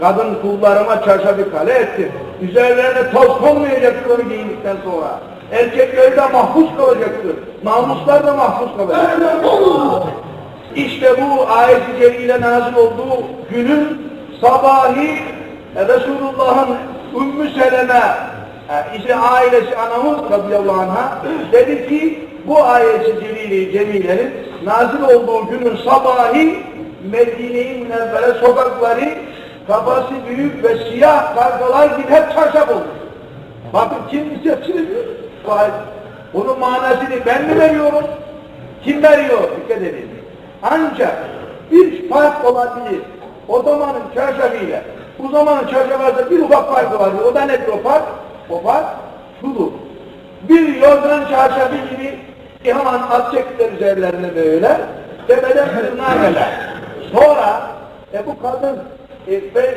Kadın kullarıma çarşafı kale ettim. Üzerlerine toz konmayacaktır onu giyindikten sonra. Erkekleri de mahpus kalacaktır. Namuslar da mahpus kalacaktır. İşte bu ayet-i celile nazil olduğu günün sabahi e, Resulullah'ın Ümmü Seleme e, işte ailesi anamız radıyallahu anh'a dedi ki bu ayet-i celile cemilenin nazil olduğu günün sabahi Medine-i sokakları kafası büyük ve siyah kargalar gibi hep çarşaf olmuş. Bakın kim. Bu ayet- Bunun manasını ben mi veriyorum? Kim veriyor? Dikkat edin. Ancak bir fark olabilir. O zamanın çarşafıyla bu zamanın çarşafı arasında bir ufak fark olabilir. O da nedir o fark? O fark şudur. Bir yorgan çarşafı gibi hemen at çektiler üzerlerine böyle. Tepeden tırnağa kadar. Sonra e bu kadın e, böyle